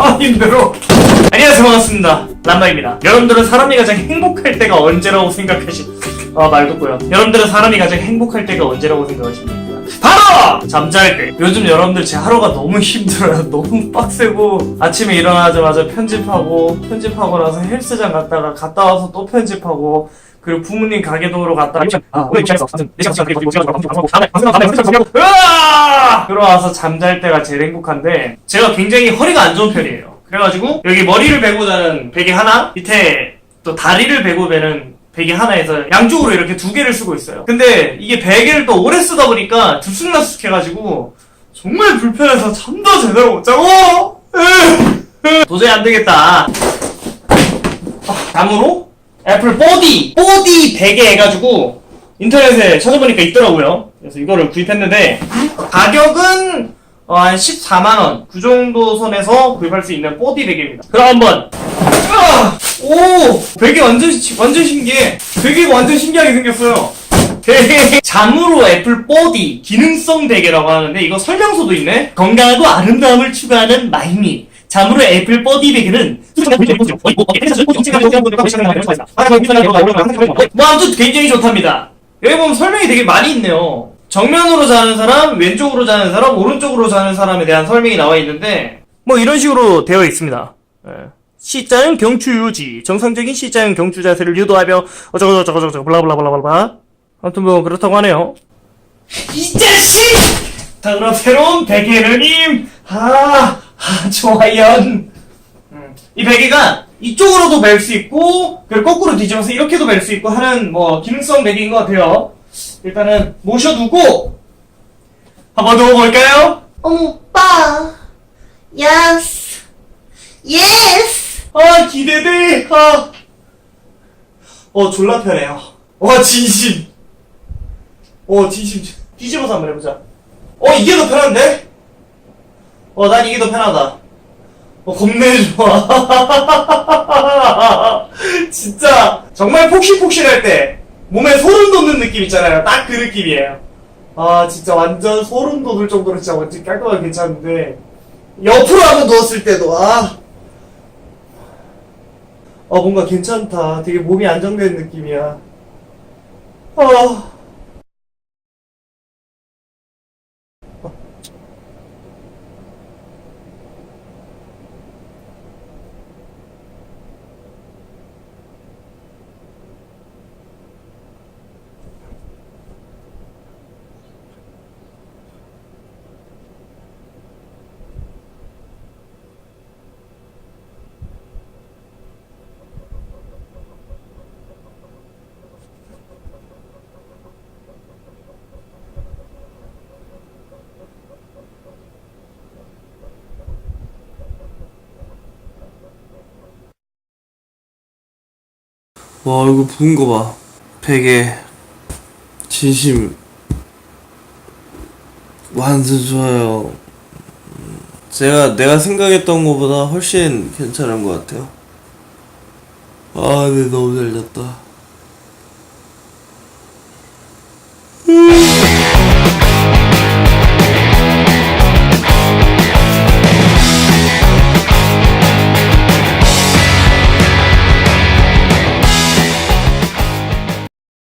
아 힘들어. 안녕하세요. 반갑습니다. 람마입니다. 여러분들은 사람이 가장 행복할 때가 언제라고 생각하시 아 말도고요. 여러분들은 사람이 가장 행복할 때가 언제라고 생각하십니까? 바로! 잠잘 때. 요즘 여러분들 제 하루가 너무 힘들어요. 너무 빡세고 아침에 일어나자마자 편집하고 편집하고 나서 헬스장 갔다가 갔다 와서 또 편집하고 그리고 부모님 가게도로 갔다가 아 오늘 귀찮았어 아무튼 4시간 시간 그리고 지금 방송 방송 다음에 방송 다음에 방송 정리하고 으아 들어와서 잠잘 때가 제일 행복한데 제가 굉장히 허리가 안 좋은 편이에요 그래가지고 여기 머리를 베고 자는 베개 하나 밑에 또 다리를 베고 베는 베개 하나에서 양쪽으로 이렇게 두 개를 쓰고 있어요 근데 이게 베개를 또 오래 쓰다 보니까 들쑥날쑥 해가지고 정말 불편해서 잠도 제대로 못 자고 으, 도저히 안 되겠다 다음으로 애플 보디 보디 베개 해가지고 인터넷에 찾아보니까 있더라고요. 그래서 이거를 구입했는데 가격은 어, 한 14만 원 그 정도 선에서 구입할 수 있는 보디 베개입니다. 그럼 한번 아! 오 베개 완전 시- 완전 신기해. 베개가 완전 신기하게 생겼어요. 잠으로 애플 보디 기능성 베개라고 하는데 이거 설명서도 있네. 건강하고 아름다움을 추구하는 마이미. 잠으로 애플 베개는 뭐 아무튼 굉장히 좋답니다. 여기 보면 설명이 되게 많이 있네요. 정면으로 자는 사람, 왼쪽으로 자는 사람, 오른쪽으로 자는 사람에 대한 설명이 나와 있는데 뭐 이런 식으로 되어 있습니다. 예. C자형 경추 유지, 정상적인 C자형 경추 자세를 유도하며 어쩌고저쩌고저쩌고 블라블라블라블라 아무튼 뭐 그렇다고 하네요. 이 자식! 자 그럼 새로운 베개를님 아, 아 좋아요. 음, 이 베개가 이쪽으로도 멜 수 있고 그리고 거꾸로 뒤집어서 이렇게도 멜 수 있고 하는 뭐 기능성 베개인 것 같아요. 일단은 모셔두고 한번 누워볼까요? 오빠, yes, yes. 아 기대돼. 아. 어 졸라 편해요. 와 진심. 어 진심. 뒤집어서 한번 해보자. 어 이게 더 편한데? 어 난 이게 더 편하다. 어 겁내 좋아. 진짜 정말 폭신폭신할 때 몸에 소름 돋는 느낌 있잖아요. 딱 그 느낌이에요. 아 진짜 완전 소름 돋을 정도로 진짜 완전 깔끔하게 괜찮은데 옆으로 한번 누웠을 때도 아. 어 뭔가 괜찮다. 되게 몸이 안정된 느낌이야. 아. 와 이거 부은 거 봐. 베개 진심 완전 좋아요. 음, 제가 내가 생각했던 것보다 훨씬 괜찮은 것 같아요. 아, 근데 너무 잘 잤다.